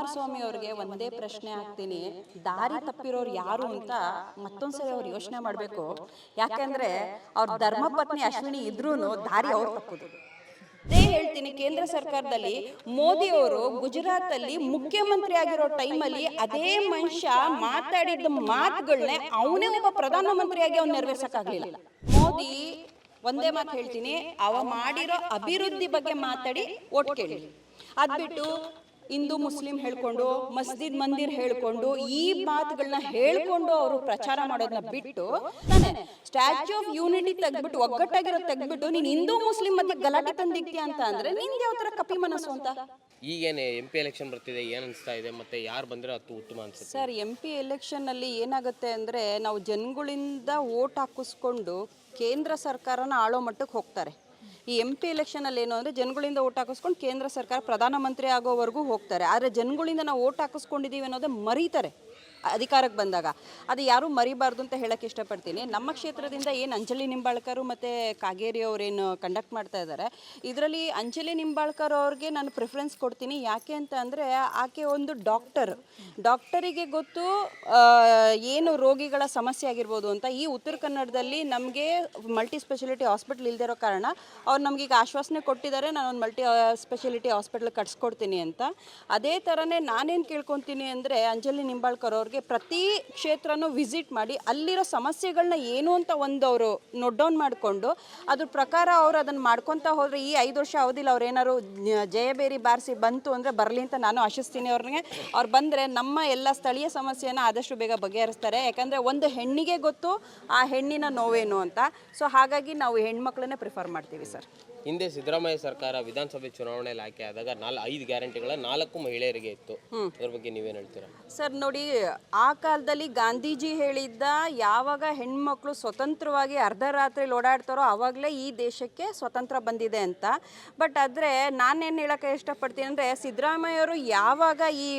ಕುಮಾರಸ್ವಾಮಿ ಅವ್ರಿಗೆ ಒಂದೇ ಪ್ರಶ್ನೆ ಹಾಕ್ತೀನಿ ದಾರಿ ತಪ್ಪಿರೋರು ಯಾರು ಅಂತ ಮತ್ತೊಂದ್ಸರಿ ಅವ್ರು ಯೋಚನೆ ಮಾಡಬೇಕು. ಯಾಕೆಂದ್ರೆ ಅವ್ರ ಧರ್ಮಪತ್ನಿ ಅಶ್ವಿನಿ ಇದ್ರೂ ದಾರಿ ಅವ್ರು ತಪ್ಪುದು. ಅದೇ ಹೇಳ್ತೀನಿ, ಕೇಂದ್ರ ಸರ್ಕಾರದಲ್ಲಿ ಮೋದಿ ಅವರು ಗುಜರಾತ್ ಅಲ್ಲಿ ಮುಖ್ಯಮಂತ್ರಿ ಆಗಿರೋ ಟೈಮಲ್ಲಿ ಅದೇ ಮನುಷ್ಯ ಮಾತಾಡಿದ ಮಾತುಗಳನ್ನೇ ಅವನೇ ಒಬ್ಬ ಪ್ರಧಾನಮಂತ್ರಿಯಾಗಿ ಅವ್ನು ನೆರವೇರ್ಸಕ್ಕಾಗ್ಲಿಲ್ಲ. ಮೋದಿ ಒಂದೇ ಮಾತು ಹೇಳ್ತೀನಿ, ಅವ ಮಾಡಿರೋ ಅಭಿವೃದ್ಧಿ ಬಗ್ಗೆ ಮಾತಾಡಿ ಓಟ್ ಕೇಳಿ. ಅದ್ಬಿಟ್ಟು ಹಿಂದೂ ಮುಸ್ಲಿಂ ಹೇಳ್ಕೊಂಡು ಮಸ್ಜಿದ್ ಮಂದಿರ್ ಹೇಳ್ಕೊಂಡು ಈ ಮಾತುಗಳನ್ನ ಹೇಳ್ಕೊಂಡು ಅವರು ಪ್ರಚಾರ ಮಾಡೋದನ್ನ ಬಿಟ್ಟು ತಾನೆ ಸ್ಟ್ಯಾಚ್ಯೂ ಆಫ್ ಯೂನಿಟಿ ತೆಗ್ದ್ಬಿಟ್ಟು ಒಗ್ಗಟ್ಟಾಗಿರೋ ತೆಗ್ದ್ಬಿಟ್ಟು ನೀನ್ ಹಿಂದೂ ಮುಸ್ಲಿಂ ಮತ್ತೆ ಗಲಾಟೆ ತಂದಿಕ್ತೀಯ ಅಂತ ಅಂದ್ರೆ ನಿನ್ಗೆ ಯಾವ ತರ ಕಪಿ ಮನಸ್ಸು ಅಂತ? ಈಗೇನೆ ಎಂ ಪಿ ಎಲೆಕ್ಷನ್ ಬರ್ತಿದೆ ಏನು ಅನಿಸ್ತಾ ಇದೆ? ಮತ್ತೆ ಯಾರು ಬಂದ್ರೆ ಅದು ಉತ್ತಮ ಅನ್ಸುತ್ತೆ. ಸರ್ ಎಂ ಪಿ ಎಲೆಕ್ಷನ್ನಲ್ಲಿ ಏನಾಗುತ್ತೆ ಅಂದರೆ ನಾವು ಜನಗಳಿಂದ ಓಟ್ ಹಾಕಿಸ್ಕೊಂಡು ಕೇಂದ್ರ ಸರ್ಕಾರನ ಆಳೋ ಮಟ್ಟಕ್ಕೆ ಹೋಗ್ತಾರೆ. ಈ ಎಂ ಪಿ ಎಲೆಕ್ಷನಲ್ಲಿ ಏನು ಅಂದರೆ ಜನಗಳಿಂದ ಓಟ್ ಹಾಕಿಸ್ಕೊಂಡು ಕೇಂದ್ರ ಸರ್ಕಾರ ಪ್ರಧಾನಮಂತ್ರಿ ಆಗೋವರೆಗೂ ಹೋಗ್ತಾರೆ. ಆದರೆ ಜನಗಳಿಂದ ನಾವು ಓಟ್ ಹಾಕಿಸ್ಕೊಂಡಿದ್ದೀವಿ ಅನ್ನೋದೇ ಮರೀತಾರೆ. ಅಧಿಕಾರಕ್ಕೆ ಬಂದಾಗ. ಅದು ಯಾರೂ ಮರಿಬಾರ್ದು ಅಂತ ಹೇಳಕ್ಕೆ ಇಷ್ಟಪಡ್ತೀನಿ. ನಮ್ಮ ಕ್ಷೇತ್ರದಿಂದ ಏನು ಅಂಜಲಿ ನಿಂಬಾಳ್ಕರು ಮತ್ತು ಕಾಗೇರಿ ಅವರೇನು ಕಂಡಕ್ಟ್ ಮಾಡ್ತಾ ಇದ್ದಾರೆ. ಇದರಲ್ಲಿ ಅಂಜಲಿ ನಿಂಬಾಳ್ಕರ್ ಅವ್ರಿಗೆ ನಾನು ಪ್ರಿಫರೆನ್ಸ್ ಕೊಡ್ತೀನಿ. ಯಾಕೆ ಅಂತ ಅಂದರೆ ಆಕೆ ಒಂದು ಡಾಕ್ಟರ್ ಡಾಕ್ಟರಿಗೆ ಗೊತ್ತು ಏನು ರೋಗಿಗಳ ಸಮಸ್ಯೆ ಆಗಿರ್ಬೋದು ಅಂತ. ಈ ಉತ್ತರ ಕನ್ನಡದಲ್ಲಿ ನಮಗೆ ಮಲ್ಟಿ ಸ್ಪೆಷಾಲಿಟಿ ಹಾಸ್ಪಿಟ್ಲ್ ಇರೋ ಕಾರಣ ಅವ್ರು ನಮಗೀಗ ಆಶ್ವಾಸನೆ ಕೊಟ್ಟಿದ್ದಾರೆ ಒಂದು ಮಲ್ಟಿ ಸ್ಪೆಷಾಲಿಟಿ ಹಾಸ್ಪಿಟ್ಲ್ ಕಟ್ಸ್ಕೊಡ್ತೀನಿ ಅಂತ. ಅದೇ ಥರನೇ ನಾನೇನು ಕೇಳ್ಕೊತೀನಿ ಅಂದರೆ ಅಂಜಲಿ ನಿಂಬಾಳ್ಕರ್ ಅವ್ರಿಗೆ ಪ್ರತಿ ಕ್ಷೇತ್ರನೂ ವಿಸಿಟ್ ಮಾಡಿ, ಅಲ್ಲಿರೋ ಸಮಸ್ಯೆಗಳನ್ನ ಏನು ಅಂತ ಒಂದು ಅವರು ನೋಟ್ ಡೌನ್ ಮಾಡಿಕೊಂಡು, ಅದ್ರ ಪ್ರಕಾರ ಅವ್ರು ಅದನ್ನು ಮಾಡ್ಕೊತಾ ಹೋದರೆ ಈ ಐದು ವರ್ಷ ಅವಧಿಲಿ ಅವ್ರು ಏನಾದ್ರು ಜಯಬೇರಿ ಬಾರಿಸಿ ಬಂತು ಅಂದರೆ ಬರಲಿ ಅಂತ ನಾನು ಆಶಿಸ್ತೀನಿ ಅವ್ರಿಗೆ. ಅವ್ರು ಬಂದರೆ ನಮ್ಮ ಎಲ್ಲ ಸ್ಥಳೀಯ ಸಮಸ್ಯೆನ ಆದಷ್ಟು ಬೇಗ ಬಗೆಹರಿಸ್ತಾರೆ. ಯಾಕಂದರೆ ಒಂದು ಹೆಣ್ಣಿಗೆ ಗೊತ್ತು, ಆ ಹೆಣ್ಣಿನ ನೋವೇನು ಅಂತ. ಸೊ ಹಾಗಾಗಿ ನಾವು ಹೆಣ್ಮಕ್ಳನ್ನೇ ಪ್ರಿಫರ್ ಮಾಡ್ತೀವಿ ಸರ್. ಹಿಂದೆ ಸಿದ್ದರಾಮಯ್ಯ ಸರ್ಕಾರ ವಿಧಾನಸಭೆ ಚುನಾವಣೆಯಲ್ಲಿ ಆಯ್ಕೆ ಆದಾಗ ನಾಲ್ ಐದು ಗ್ಯಾರಂಟಿಗಳ ನಾಲ್ಕು ಮಹಿಳೆಯರಿಗೆ ಇತ್ತು. ಅದ್ರ ಬಗ್ಗೆ ನೀವೇನು ಹೇಳ್ತೀರಾ? ಸರ್ ನೋಡಿ ಆ ಕಾಲದಲ್ಲಿ ಗಾಂಧೀಜಿ ಹೇಳಿದ್ದ ಯಾವಾಗ ಹೆಣ್ಮಕ್ಳು ಸ್ವತಂತ್ರವಾಗಿ ಅರ್ಧ ರಾತ್ರಿ ಓಡಾಡ್ತಾರೋ ಆವಾಗಲೇ ಈ ದೇಶಕ್ಕೆ ಸ್ವತಂತ್ರ ಬಂದಿದೆ ಅಂತ. ಬಟ್ ಆದರೆ ನಾನೇನು ಹೇಳೋಕ್ಕೆ ಇಷ್ಟಪಡ್ತೀನಿ ಅಂದರೆ ಸಿದ್ದರಾಮಯ್ಯವರು ಯಾವಾಗ ಈ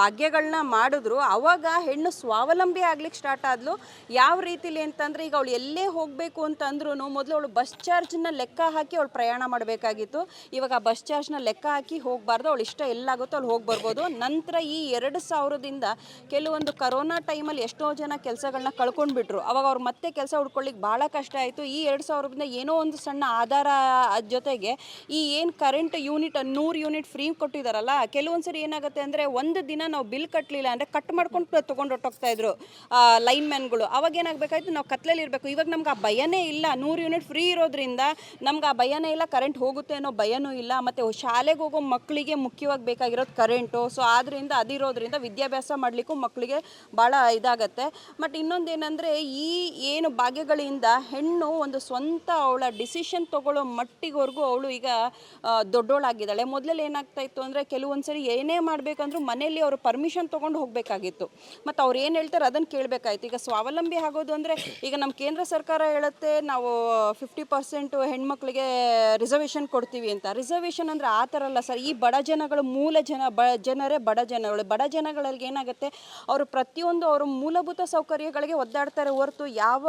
ಭಾಗ್ಯಗಳನ್ನ ಮಾಡಿದ್ರು ಆವಾಗ ಹೆಣ್ಣು ಸ್ವಾವಲಂಬಿ ಆಗ್ಲಿಕ್ಕೆ ಸ್ಟಾರ್ಟ್ ಆದ್ಲು. ಯಾವ ರೀತಿಲಿ ಅಂತಂದರೆ ಈಗ ಅವಳು ಎಲ್ಲೇ ಹೋಗಬೇಕು ಅಂತಂದ್ರೂ ಮೊದಲು ಅವಳು ಬಸ್ ಚಾರ್ಜ್ನ ಲೆಕ್ಕ ಹಾಕಿ ಅವಳು ಪ್ರಯಾಣ ಮಾಡಬೇಕಾಗಿತ್ತು. ಇವಾಗ ಬಸ್ ಚಾರ್ಜ್ನ ಲೆಕ್ಕ ಹಾಕಿ ಹೋಗಬಾರ್ದು, ಅವಳು ಇಷ್ಟ ಎಲ್ಲಾಗುತ್ತೋ ಅಲ್ಲಿ ಹೋಗಿ ಬರ್ಬೋದು. ನಂತರ ಈ ಎರಡು ಸಾವಿರದಿಂದ ಕೆಲವೊಂದು ಕರೋನಾ ಟೈಮಲ್ಲಿ ಎಷ್ಟೋ ಜನ ಕೆಲಸಗಳನ್ನ ಕಳ್ಕೊಂಡ್ಬಿಟ್ರು. ಅವಾಗ ಅವ್ರು ಮತ್ತೆ ಕೆಲಸ ಹುಡ್ಕೊಳ್ಳಿಕ್ಕೆ ಭಾಳ ಕಷ್ಟ ಆಯಿತು. ಈ ಎರಡು ಸಾವಿರದಿಂದ ಏನೋ ಒಂದು ಸಣ್ಣ ಆಧಾರ ಜೊತೆಗೆ ಈ ಏನು ಕರೆಂಟ್ ಯೂನಿಟ್ ನೂರು ಯೂನಿಟ್ ಫ್ರೀ ಕೊಟ್ಟಿದ್ದಾರಲ್ಲ ಕೆಲವೊಂದು ಸರಿ ಏನಾಗುತ್ತೆ ಅಂದರೆ ಒಂದು ದಿನ ನಾವು ಬಿಲ್ ಕಟ್ಟಲಿಲ್ಲ ಅಂದರೆ ಕಟ್ ಮಾಡ್ಕೊಂಡು ತೊಗೊಂಡು ಹೊಟ್ಟೋಗ್ತಾ ಇದ್ರು ಲೈನ್ ಮ್ಯಾನ್ಗಳು ಅವಾಗ ಏನಾಗಬೇಕಾಯ್ತು, ನಾವು ಕತ್ಲಲ್ಲಿ ಇರಬೇಕು. ಇವಾಗ ನಮ್ಗೆ ಆ ಭಯನೇ ಇಲ್ಲ. ನೂರು ಯೂನಿಟ್ ಫ್ರೀ ಇರೋದ್ರಿಂದ ನಮ್ಗೆ ಆ ಭಯನೇ ಇಲ್ಲ, ಕರೆಂಟ್ ಹೋಗುತ್ತೆ ಅನ್ನೋ ಭಯನೂ ಇಲ್ಲ, ಮತ್ತು ಶಾಲೆಗೆ ಹೋಗೋ ಮಕ್ಕಳಿಗೆ ಮುಖ್ಯವಾಗಿ ಬೇಕಾಗಿರೋದು ಕರೆಂಟು. ಸೊ ಆದ್ದರಿಂದ ಅದಿರೋದ್ರಿಂದ ವಿದ್ಯಾಭ್ಯಾಸ ಮಾಡಲಿಕ್ಕೂ ಮಕ್ಕಳಿಗೆ ಭಾಳ ಇದಾಗತ್ತೆ. ಬಟ್ ಇನ್ನೊಂದು ಏನಂದರೆ ಈ ಏನು ಭಾಗ್ಯಗಳಿಂದ ಹೆಣ್ಣು ಒಂದು ಸ್ವಂತ ಅವಳ ಡಿಸಿಷನ್ ತಗೊಳ್ಳೋ ಮಟ್ಟಿಗೆವರೆಗೂ ಅವಳು ಈಗ ದೊಡ್ಡೋಳಾಗಿದ್ದಾಳೆ. ಮೊದಲಲ್ಲಿ ಏನಾಗ್ತಾ ಇತ್ತು ಅಂದರೆ ಕೆಲವೊಂದು ಸರಿ ಏನೇ ಮಾಡಬೇಕಂದ್ರೂ ಮನೆಯಲ್ಲಿ ಅವರು ಪರ್ಮಿಷನ್ ತೊಗೊಂಡು ಹೋಗಬೇಕಾಗಿತ್ತು. ಮತ್ತು ಅವ್ರು ಏನು ಹೇಳ್ತಾರೆ ಅದನ್ನು ಕೇಳಬೇಕಾಯ್ತು. ಈಗ ಸ್ವಾವಲಂಬಿ ಆಗೋದು ಅಂದರೆ ಈಗ ನಮ್ಮ ಕೇಂದ್ರ ಸರ್ಕಾರ ಹೇಳುತ್ತೆ, ನಾವು ಫಿಫ್ಟಿ ಪರ್ಸೆಂಟು ಹೆಣ್ಮಕ್ಳಿಗೆ ರಿಸರ್ವೇಷನ್ ಕೊಡ್ತೀವಿ ಅಂತ. ರಿಸರ್ವೇಷನ್ ಅಂದರೆ ಆ ಥರ ಅಲ್ಲ ಸರ್. ಈ ಬಡ ಜನಗಳು ಮೂಲ ಜನ, ಬ, ಜನರೇ ಬಡ ಜನಗಳು. ಬಡ ಜನಗಳಲ್ಲಿ ಏನಾಗುತ್ತೆ? ಅವರು ಪ್ರತಿಯೊಂದು ಅವರು ಮೂಲಭೂತ ಸೌಕರ್ಯಗಳಿಗೆ ಒದ್ದಾಡ್ತಾರೆ ಹೊರತು ಯಾವ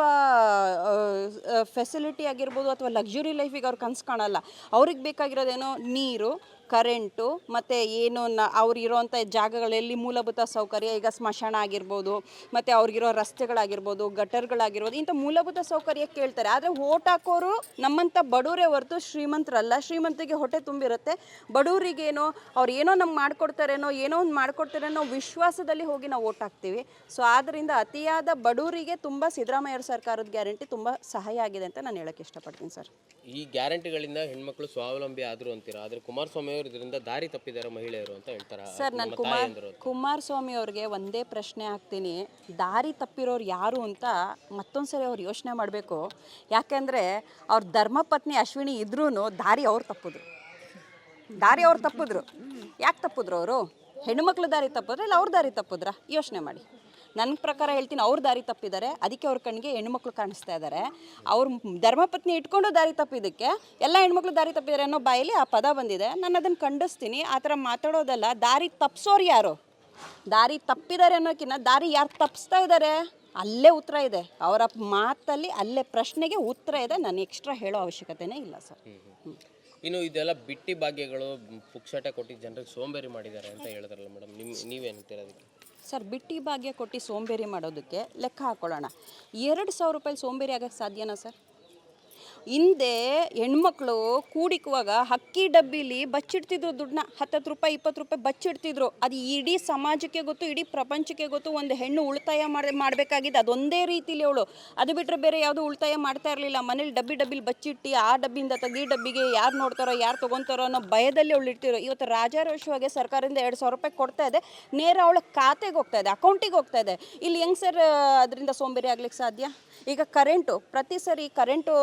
ಫೆಸಿಲಿಟಿ ಆಗಿರ್ಬೋದು ಅಥವಾ ಲಕ್ಸುರಿ ಲೈಫಿಗೆ ಅವ್ರು ಕನ್ಸು ಕಾಣಲ್ಲ. ಅವ್ರಿಗೆ ಬೇಕಾಗಿರೋದೇನೋ ನೀರು ಕರೆಂಟು, ಮತ್ತು ಏನು ನ ಅವ್ರು ಇರೋವಂಥ ಜಾಗಗಳಲ್ಲಿ ಮೂಲಭೂತ ಸೌಕರ್ಯ, ಈಗ ಸ್ಮಶಾನ ಆಗಿರ್ಬೋದು, ಮತ್ತು ಅವ್ರಿಗಿರೋ ರಸ್ತೆಗಳಾಗಿರ್ಬೋದು, ಗಟರ್ಗಳಾಗಿರ್ಬೋದು, ಇಂಥ ಮೂಲಭೂತ ಸೌಕರ್ಯ ಕೇಳ್ತಾರೆ. ಆದರೆ ಓಟ್ ಹಾಕೋರು ನಮ್ಮಂಥ ಬಡವರೇ ಹೊರತು ಶ್ರೀಮಂತರಲ್ಲ. ಶ್ರೀಮಂತಿಗೆ ಹೊಟ್ಟೆ ತುಂಬಿರುತ್ತೆ. ಬಡವರಿಗೇನೋ ಅವ್ರು ಏನೋ ನಮ್ಗೆ ಮಾಡ್ಕೊಡ್ತಾರೇನೋ, ಏನೋ ಒಂದು ಮಾಡಿಕೊಡ್ತಾರೇನೋ ವಿಶ್ವಾಸದಲ್ಲಿ ಹೋಗಿ ನಾವು ಓಟ್ ಹಾಕ್ತೀವಿ. ಸೊ ಆದ್ದರಿಂದ ಅತಿಯಾದ ಬಡವರಿಗೆ ತುಂಬ ಸಿದ್ದರಾಮಯ್ಯ ಸರ್ಕಾರದ ಗ್ಯಾರಂಟಿ ತುಂಬ ಸಹಾಯ ಆಗಿದೆ ಅಂತ ನಾನು ಹೇಳೋಕ್ಕೆ ಇಷ್ಟಪಡ್ತೀನಿ ಸರ್. ಈ ಗ್ಯಾರಂಟಿಗಳಿಂದ ಹೆಣ್ಮಕ್ಳು ಸ್ವಾವಲಂಬಿ ಆದರು ಅಂತೀರಾ? ಆದರೆ ಕುಮಾರಸ್ವಾಮಿ ಅವರು ಇದರಿಂದ ದಾರಿ ತಪ್ಪಿದ್ದಾರೆ ಮಹಿಳೆಯರು ಅಂತ ಹೇಳ್ತಾರೆ? ಸರ್ ನಾನು ಕುಮಾರ್ ಕುಮಾರಸ್ವಾಮಿ ಅವ್ರಿಗೆ ಒಂದೇ ಪ್ರಶ್ನೆ ಹಾಕ್ತೀನಿ. ದಾರಿ ತಪ್ಪಿರೋರು ಯಾರು ಅಂತ ಮತ್ತೊಂದ್ಸರಿ ಅವ್ರು ಯೋಚನೆ ಮಾಡಬೇಕು. ಯಾಕೆಂದರೆ ಅವ್ರ ಧರ್ಮಪತ್ನಿ ಅಶ್ವಿನಿ ಇದ್ರೂ ದಾರಿ ಅವ್ರು ತಪ್ಪಿದ್ರು. ದಾರಿ ಅವ್ರು ತಪ್ಪಿದ್ರು. ಯಾಕೆ ತಪ್ಪಿದ್ರು ಅವರು? ಹೆಣ್ಣುಮಕ್ಳು ದಾರಿ ತಪ್ಪಿದ್ರೆ ಇಲ್ಲ ಅವ್ರ ದಾರಿ ತಪ್ಪಿದ್ರಾ? ಯೋಚನೆ ಮಾಡಿ. ನನ್ನ ಪ್ರಕಾರ ಹೇಳ್ತೀನಿ, ಅವ್ರು ದಾರಿ ತಪ್ಪಿದ್ದಾರೆ. ಅದಕ್ಕೆ ಅವ್ರ ಕಣ್ಣಿಗೆ ಹೆಣ್ಮಕ್ಳು ಕಾಣಿಸ್ತಾ ಇದ್ದಾರೆ. ಅವ್ರ ಧರ್ಮಪತ್ನಿ ಇಟ್ಕೊಂಡು ದಾರಿ ತಪ್ಪಿದ್ದಕ್ಕೆ ಎಲ್ಲ ಹೆಣ್ಮಕ್ಳು ದಾರಿ ತಪ್ಪಿದ್ದಾರೆ ಅನ್ನೋ ಬಾಯಲ್ಲಿ ಆ ಪದ ಬಂದಿದೆ. ನಾನು ಅದನ್ನು ಖಂಡಿಸ್ತೀನಿ. ಆ ಥರ ಮಾತಾಡೋದಲ್ಲ, ದಾರಿ ತಪ್ಪಿಸೋರು ಯಾರು? ದಾರಿ ತಪ್ಪಿದ್ದಾರೆ ಅನ್ನೋಕ್ಕಿಂತ ದಾರಿ ಯಾರು ತಪ್ಪಿಸ್ತಾ ಇದ್ದಾರೆ? ಅಲ್ಲೇ ಉತ್ತರ ಇದೆ. ಅವರ ಮಾತಲ್ಲಿ ಅಲ್ಲೇ ಪ್ರಶ್ನೆಗೆ ಉತ್ತರ ಇದೆ. ನಾನು ಎಕ್ಸ್ಟ್ರಾ ಹೇಳೋ ಅವಶ್ಯಕತೆನೇ ಇಲ್ಲ ಸರ್ ಇನ್ನು ಇದೆಲ್ಲ ಬಿಟ್ಟಿ ಭಾಗ್ಯಗಳು ಪುಕ್ಸಾಟ ಕೊಟ್ಟು ಜನರಿಗೆ ಸೋಂಬೇರಿ ಮಾಡಿದ್ದಾರೆ ಅಂತ ಹೇಳಿದ್ರಲ್ಲ ಮೇಡಮ್ ನಿಮ್ ನೀವೇನಂತೀರ ಅದಕ್ಕೆ? ಸರ್, ಬಿಟ್ಟಿ ಭಾಗ್ಯ ಕೊಟ್ಟು ಸೋಂಬೇರಿ ಮಾಡೋದಕ್ಕೆ ಲೆಕ್ಕ ಹಾಕೊಳ್ಳೋಣ. ಎರಡು ಸಾವಿರ ರೂಪಾಯಿ ಸೋಂಬೇರಿ ಆಗೋಕ್ಕೆ ಸಾಧ್ಯನಾ ಸರ್? ಹಿಂದೆ ಹೆಣ್ಮಕ್ಳು ಕೂಡಿಕುವಾಗ ಹಕ್ಕಿ ಡಬ್ಬಿಲಿ ಬಚ್ಚಿಡ್ತಿದ್ರು ದುಡ್ಡನ್ನ. ಹತ್ತತ್ತು ರೂಪಾಯಿ, ಇಪ್ಪತ್ತು ರೂಪಾಯಿ ಬಚ್ಚಿಡ್ತಿದ್ರು. ಅದು ಇಡೀ ಸಮಾಜಕ್ಕೆ ಗೊತ್ತು, ಇಡೀ ಪ್ರಪಂಚಕ್ಕೆ ಗೊತ್ತು. ಒಂದು ಹೆಣ್ಣು ಉಳಿತಾಯ ಮಾಡಿ ಮಾಡಬೇಕಾಗಿದ್ದು ಅದೊಂದೇ ರೀತಿಲಿ ಅವಳು. ಅದು ಬಿಟ್ಟರೆ ಬೇರೆ ಯಾವುದೂ ಉಳಿತಾಯ ಮಾಡ್ತಾ ಇರಲಿಲ್ಲ. ಮನೇಲಿ ಡಬ್ಬಿ ಡಬ್ಬಿಲಿ ಬಚ್ಚಿಟ್ಟು, ಆ ಡಬ್ಬಿಯಿಂದ ತೆಗಿ ಡಬ್ಬಿಗೆ ಯಾರು ನೋಡ್ತಾರೋ, ಯಾರು ತೊಗೊತಾರೋ ಅನ್ನೋ ಭಯದಲ್ಲಿ ಅವಳು ಇಡ್ತಿರೋ ಇವತ್ತು ರಾಜಾರೋಷವಾಗಿ ಸರ್ಕಾರದಿಂದ ಎರಡು ಸಾವಿರ ರೂಪಾಯಿ ಕೊಡ್ತಾ ಇದೆ. ನೇರ ಅವಳ ಖಾತೆಗೆ ಹೋಗ್ತಾ ಇದೆ, ಅಕೌಂಟಿಗೆ ಹೋಗ್ತಾ ಇದೆ. ಇಲ್ಲಿ ಹೆಂಗೆ ಸರ್, ಅದರಿಂದ ಸೋಂಬೇರಿ ಆಗ್ಲಿಕ್ಕೆ ಸಾಧ್ಯ? ಈಗ ಕರೆಂಟು. ಪ್ರತಿ ಸರಿ ಕರೆಂಟು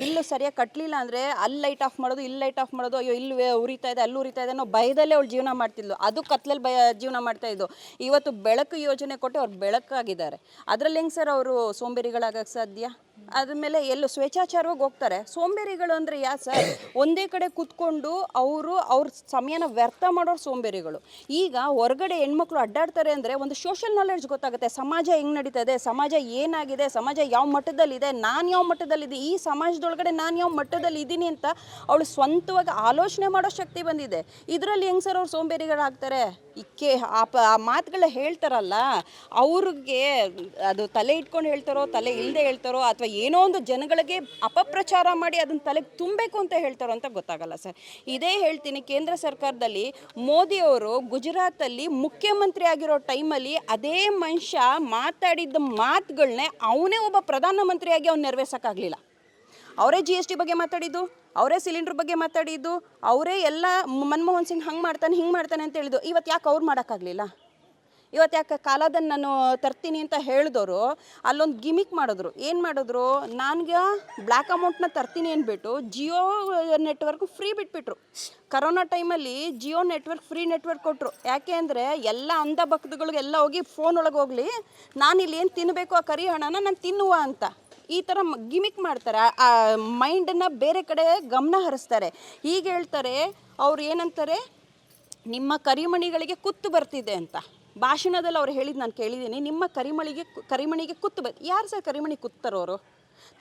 ಬಿಲ್ಲು ಸರಿಯಾಗಿ ಕಟ್ಟಲಿಲ್ಲ ಅಂದರೆ ಅಲ್ಲಿ ಲೈಟ್ ಆಫ್ ಮಾಡೋದು, ಇಲ್ಲಿ ಲೈಟ್ ಆಫ್ ಮಾಡೋದು, ಅಯ್ಯೋ, ಇಲ್ಲಿ ಉರಿತಾ ಇದೆ, ಅಲ್ಲಿ ಉರಿತಾ ಇದೆ ಅನ್ನೋ ಭಯದಲ್ಲೇ ಅವಳು ಜೀವನ ಮಾಡ್ತಿದ್ಲು. ಅದು ಕತ್ಲಲ್ಲಿ ಭಯ, ಜೀವನ ಮಾಡ್ತಾ ಇದ್ದು. ಇವತ್ತು ಬೆಳಕು ಯೋಜನೆ ಕೊಟ್ಟು ಅವ್ರು ಬೆಳಕಾಗಿದ್ದಾರೆ. ಅದರಲ್ಲಿ ಹೆಂಗೆ ಸರ್ ಅವರು ಸೋಂಬೇರಿಗಳಾಗಕ್ಕೆ ಸಾಧ್ಯ? ಅದ್ಮೇಲೆ ಎಲ್ಲೂ ಸ್ವೇಚ್ಛಾಚಾರವಾಗಿ ಹೋಗ್ತಾರೆ. ಸೋಂಬೇರಿಗಳು ಅಂದರೆ ಯಾ ಸರ್? ಒಂದೇ ಕಡೆ ಕೂತ್ಕೊಂಡು ಅವರು ಅವ್ರ ಸಮಯನ ವ್ಯರ್ಥ ಮಾಡೋರು ಸೋಂಬೇರಿಗಳು. ಈಗ ಹೊರಗಡೆ ಹೆಣ್ಮಕ್ಳು ಅಡ್ಡಾಡ್ತಾರೆ ಅಂದರೆ ಒಂದು ಸೋಷಿಯಲ್ ನಾಲೆಡ್ಜ್ ಗೊತ್ತಾಗುತ್ತೆ. ಸಮಾಜ ಹೆಂಗೆ ನಡೀತದೆ? ಸಮಾಜ ಏನಾಗಿದೆ? ಸಮಾಜ ಯಾವ ಮಟ್ಟದಲ್ಲಿದೆ? ನಾನು ಯಾವ ಮಟ್ಟದಲ್ಲಿದೆ? ಈ ಸಮಾಜದೊಳಗಡೆ ನಾನು ಯಾವ ಮಟ್ಟದಲ್ಲಿ ಇದ್ದೀನಿ ಅಂತ ಅವಳು ಸ್ವಂತವಾಗಿ ಆಲೋಚನೆ ಮಾಡೋ ಶಕ್ತಿ ಬಂದಿದೆ. ಇದರಲ್ಲಿ ಹೆಂಗೆ ಸರ್ ಅವ್ರು ಸೋಂಬೇರಿಗಳಾಗ್ತಾರೆ? ಇಕ್ಕೆ ಆ ಪ, ಆ ಮಾತುಗಳ ಹೇಳ್ತಾರಲ್ಲ, ಅವ್ರಿಗೆ ಅದು ತಲೆ ಇಟ್ಕೊಂಡು ಹೇಳ್ತಾರೋ, ತಲೆ ಇಲ್ಲದೆ ಹೇಳ್ತಾರೋ ಅಥವಾ ಏನೋ ಒಂದು ಜನಗಳಿಗೆ ಅಪಪ್ರಚಾರ ಮಾಡಿ ಅದನ್ನ ತಲೆಗೆ ತುಂಬಬೇಕು ಅಂತ ಹೇಳ್ತಾರೋ ಅಂತ ಗೊತ್ತಾಗಲ್ಲ ಸರ್. ಇದೇ ಹೇಳ್ತೀನಿ ಕೇಂದ್ರ ಸರ್ಕಾರದಲ್ಲಿ ಮೋದಿಯವರು ಗುಜರಾತಲ್ಲಿ ಮುಖ್ಯಮಂತ್ರಿ ಆಗಿರೋ ಟೈಮಲ್ಲಿ ಅದೇ ಮನುಷ್ಯ ಮಾತಾಡಿದ್ದ ಮಾತುಗಳನ್ನೇ ಅವನೇ ಒಬ್ಬ ಪ್ರಧಾನಮಂತ್ರಿಯಾಗಿ ಅವ್ನು ನೆರವೇರ್ಸೋಕ್ಕಾಗಲಿಲ್ಲ. ಅವರೇ ಜಿ ಎಸ್ ಟಿ ಬಗ್ಗೆ ಮಾತಾಡಿದ್ದು, ಅವರೇ ಸಿಲಿಂಡ್ರ್ ಬಗ್ಗೆ ಮಾತಾಡಿದ್ದು, ಅವರೇ ಎಲ್ಲ ಮನಮೋಹನ್ ಸಿಂಗ್ ಹಂಗೆ ಮಾಡ್ತಾನೆ, ಹಿಂಗೆ ಮಾಡ್ತಾನೆ ಅಂತ ಹೇಳಿದ್ದು. ಇವತ್ತು ಯಾಕೆ ಅವ್ರು ಮಾಡೋಕ್ಕಾಗಲಿಲ್ಲ? ಇವತ್ತು ಯಾಕೆ ಕಾಲದನ್ ನಾನು ತರ್ತೀನಿ ಅಂತ ಹೇಳಿದವರು ಅಲ್ಲೊಂದು ಗಿಮಿಕ್ ಮಾಡಿದ್ರು. ಏನು ಮಾಡಿದ್ರು? ನನಗೆ ಬ್ಲ್ಯಾಕ್ ಅಮೌಂಟ್ನ ತರ್ತೀನಿ ಅಂದ್ಬಿಟ್ಟು ಜಿಯೋ ನೆಟ್ವರ್ಕ್ ಫ್ರೀ ಬಿಟ್ಬಿಟ್ರು. ಕರೋನಾ ಟೈಮಲ್ಲಿ ಜಿಯೋ ನೆಟ್ವರ್ಕ್ ಫ್ರೀ ನೆಟ್ವರ್ಕ್ ಕೊಟ್ಟರು ಯಾಕೆ ಅಂದರೆ ಎಲ್ಲ ಅಂಧ ಭಕ್ತಗಳಿಗೆಲ್ಲ ಹೋಗಿ ಫೋನ್ ಒಳಗೆ ಹೋಗಲಿ, ನಾನು ಇಲ್ಲಿ ಏನು ತಿನ್ನಬೇಕು ಆ ಕರಿ ಹಣನ ನಾನು ತಿನ್ನುವ ಅಂತ. ಈ ಥರ ಗಿಮಿಕ್ ಮಾಡ್ತಾರೆ. ಆ ಮೈಂಡನ್ನು ಬೇರೆ ಕಡೆ ಗಮನ ಹರಿಸ್ತಾರೆ. ಹೀಗೆ ಹೇಳ್ತಾರೆ, ಅವ್ರು ಏನಂತಾರೆ, ನಿಮ್ಮ ಕರಿಮಣಿಗಳಿಗೆ ಕುತ್ತು ಬರ್ತಿದೆ ಅಂತ. ಭಾಷಣದಲ್ಲಿ ಅವ್ರು ಹೇಳಿದ್ದು ನಾನು ಕೇಳಿದ್ದೀನಿ. ನಿಮ್ಮ ಕರಿಮಣಿಗೆ ಕರಿಮಣಿಗೆ ಕುತ್ತು ಬ ಯಾರು ಸರ್ ಕರಿಮಣಿ ಕುತ್ತರೋರು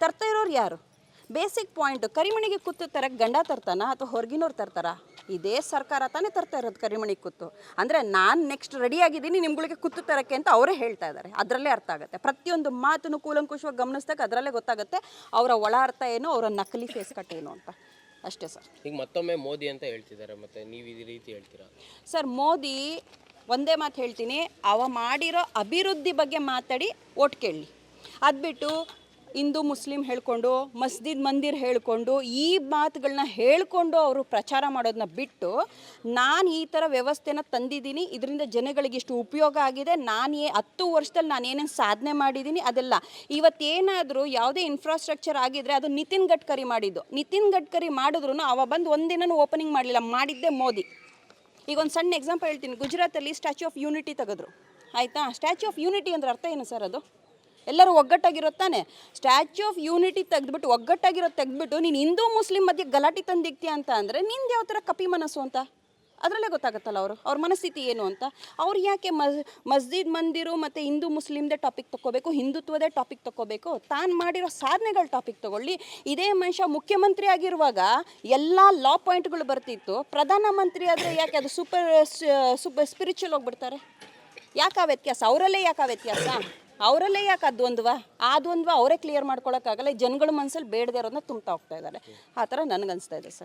ತರ್ತಾ ಇರೋರು ಯಾರು? ಬೇಸಿಕ್ ಪಾಯಿಂಟು ಕರಿಮಣಿಗೆ ಕುತ್ತು ತರಕ್ಕೆ ಗಂಡ ತರ್ತಾನ ಅಥವಾ ಹೊರಗಿನವ್ರು ತರ್ತಾರ? ಇದೇ ಸರ್ಕಾರ ತಾನೇ ತರ್ತಾ ಇರೋದು ಕರಿಮಣಿ ಕುತ್ತು ಅಂದರೆ ನಾನು ನೆಕ್ಸ್ಟ್ ರೆಡಿ ಆಗಿದ್ದೀನಿ ನಿಮ್ಗಳಿಗೆ ಕುತ್ತು ತರಕ್ಕೆ ಅಂತ ಅವರೇ ಹೇಳ್ತಾ ಇದ್ದಾರೆ ಅದರಲ್ಲೇ ಅರ್ಥ ಆಗುತ್ತೆ. ಪ್ರತಿಯೊಂದು ಮಾತನ್ನು ಕೂಲಂಕುಷವಾಗಿ ಗಮನಿಸ್ದಾಗ ಅದರಲ್ಲೇ ಗೊತ್ತಾಗುತ್ತೆ ಅವರ ಒಳ ಅರ್ಥ ಏನು ಅವರ ನಕಲಿ ಫೇಸ್ ಕಟ್ ಏನು ಅಂತ. ಅಷ್ಟೇ ಸರ್. ಈಗ ಮತ್ತೊಮ್ಮೆ ಮೋದಿ ಅಂತ ಹೇಳ್ತಿದ್ದಾರೆ. ಮತ್ತೆ ನೀವು ಈ ರೀತಿ ಹೇಳ್ತೀರಾ? ಸರ್ ಮೋದಿ ಒಂದೇ ಮಾತು ಹೇಳ್ತೀನಿ. ಅವ ಮಾಡಿರೋ ಅಭಿವೃದ್ಧಿ ಬಗ್ಗೆ ಮಾತಾಡಿ ಓಟ್ ಕೇಳಲಿ. ಅದು ಬಿಟ್ಟು ಹಿಂದೂ ಮುಸ್ಲಿಂ ಹೇಳ್ಕೊಂಡು, ಮಸ್ಜಿದ್ ಮಂದಿರ್ ಹೇಳ್ಕೊಂಡು, ಈ ಮಾತುಗಳನ್ನ ಹೇಳ್ಕೊಂಡು ಅವರು ಪ್ರಚಾರ ಮಾಡೋದನ್ನ ಬಿಟ್ಟು, ನಾನು ಈ ಥರ ವ್ಯವಸ್ಥೆನ ತಂದಿದ್ದೀನಿ, ಇದರಿಂದ ಜನಗಳಿಗೆ ಇಷ್ಟು ಉಪಯೋಗ ಆಗಿದೆ, ನಾನು ಏ ಹತ್ತು ವರ್ಷದಲ್ಲಿ ನಾನು ಏನೇನು ಸಾಧನೆ ಮಾಡಿದ್ದೀನಿ ಅದೆಲ್ಲ. ಇವತ್ತೇನಾದರೂ ಯಾವುದೇ ಇನ್ಫ್ರಾಸ್ಟ್ರಕ್ಚರ್ ಆಗಿದ್ರೆ ಅದು ನಿತಿನ್ ಗಡ್ಕರಿ ಮಾಡಿದ್ದು. ನಿತಿನ್ ಗಡ್ಕರಿ ಮಾಡಿದ್ರು ಅವ ಬಂದು ಒಂದಿನನೂ ಓಪನಿಂಗ್ ಮಾಡಲಿಲ್ಲ, ಮಾಡಿದ್ದೆ ಮೋದಿ. ಈಗ ಒಂದು ಸಣ್ಣ ಎಕ್ಸಾಂಪಲ್ ಹೇಳ್ತೀನಿ. ಗುಜರಾತಲ್ಲಿ ಸ್ಟ್ಯಾಚ್ಯೂ ಆಫ್ ಯೂನಿಟಿ ತೆಗೆದ್ರು. ಆಯಿತಾ? ಸ್ಟ್ಯಾಚ್ಯೂ ಆಫ್ ಯೂನಿಟಿ ಅಂದ್ರೆ ಅರ್ಥ ಏನು ಸರ್ ಅದು? ಎಲ್ಲರೂ ಒಗ್ಗಟ್ಟಾಗಿರೋದು ತಾನೆ? ಸ್ಟ್ಯಾಚ್ಯೂ ಆಫ್ ಯೂನಿಟಿ ತೆಗೆದ್ಬಿಟ್ಟು, ಒಗ್ಗಟ್ಟಾಗಿರೋದು ತೆಗೆದ್ಬಿಟ್ಟು, ನೀನು ಹಿಂದೂ ಮುಸ್ಲಿಂ ಮಧ್ಯೆ ಗಲಾಟೆ ತಂದಿಕ್ತೀಯ ಅಂತ ಅಂದರೆ ನಿಂದು ಯಾವ ಥರ ಕಪಿ ಮನಸ್ಸು ಅಂತ? ಅದರಲ್ಲೇ ಗೊತ್ತಾಗುತ್ತಲ್ಲ ಅವರು? ಅವ್ರ ಮನಸ್ಥಿತಿ ಏನು ಅಂತ? ಅವ್ರು ಯಾಕೆ ಮಸ್, ಮಸ್ಜಿದ್ ಮಂದಿರು ಮತ್ತು ಹಿಂದೂ ಮುಸ್ಲಿಮ್ದೇ ಟಾಪಿಕ್ ತೊಗೋಬೇಕು ಹಿಂದುತ್ವದೇ ಟಾಪಿಕ್ ತೊಗೋಬೇಕು ತಾನು ಮಾಡಿರೋ ಸಾಧನೆಗಳ ಟಾಪಿಕ್ ತೊಗೊಳ್ಳಿ. ಇದೇ ಮನುಷ್ಯ ಮುಖ್ಯಮಂತ್ರಿ ಆಗಿರುವಾಗ ಎಲ್ಲ ಲಾ ಪಾಯಿಂಟ್ಗಳು ಬರ್ತಿತ್ತು. ಪ್ರಧಾನಮಂತ್ರಿ ಆದರೆ ಯಾಕೆ ಅದು ಸೂಪರ್ ಸೂಪರ್ ಸ್ಪಿರಿಚುವಲ್ ಹೋಗ್ಬಿಡ್ತಾರೆ? ಯಾಕೆ ಆ ವ್ಯತ್ಯಾಸ? ಅವರಲ್ಲೇ ಯಾಕೆ ಆ ವ್ಯತ್ಯಾಸ? ಅವರಲ್ಲೇ ಯಾಕೆ ಆ ದ್ವಂದ್ವ ಅವರೇ ಕ್ಲಿಯರ್ ಮಾಡ್ಕೊಳಕ್ಕಾಗಲ್ಲ. ಜನಗಳ ಮನಸ್ಸಲ್ಲಿ ಬೇಡದೇ ಇರೋದನ್ನ ತುಂಬ್ತಾ ಹೋಗ್ತಾ ಇದ್ದಾರೆ. ಆ ಥರ ನನಗನ್ಸ್ತಾ ಇದೆ ಸರ್.